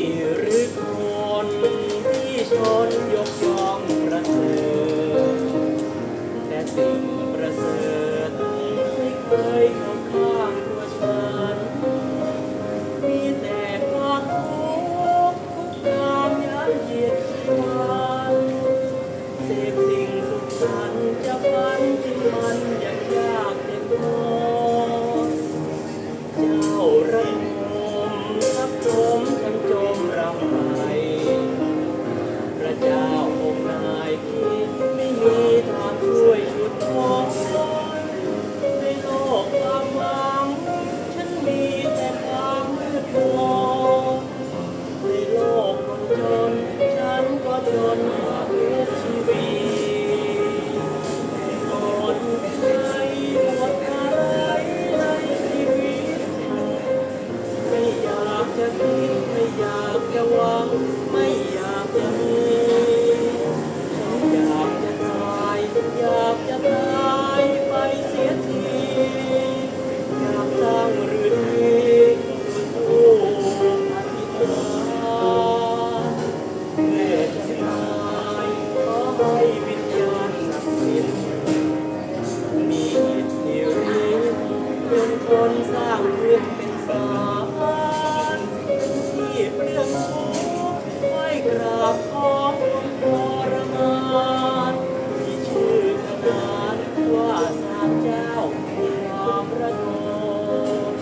here. จะคิดไม่อยากจะหวังไม่อยากจะมีอยากจะตายอยากจะตายไปเสียทีอยากสร้างเรือนนี้โอ้อธิษฐานเมื่จะตายขอให้วิญญาณสักดิ์สิทธิ์มีอิทธิฤทธิ์เป็นคนสร้า ว่าสามเจ้าความระดม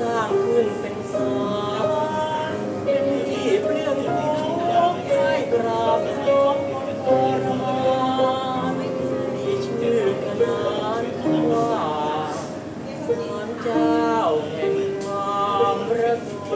สร้างขึ้นเป็นสาเป็นที่เปรี้ยวที่องไห้กราบลองกรามีชื่อขนานว่าสอนเจ้าแห่งความรักโ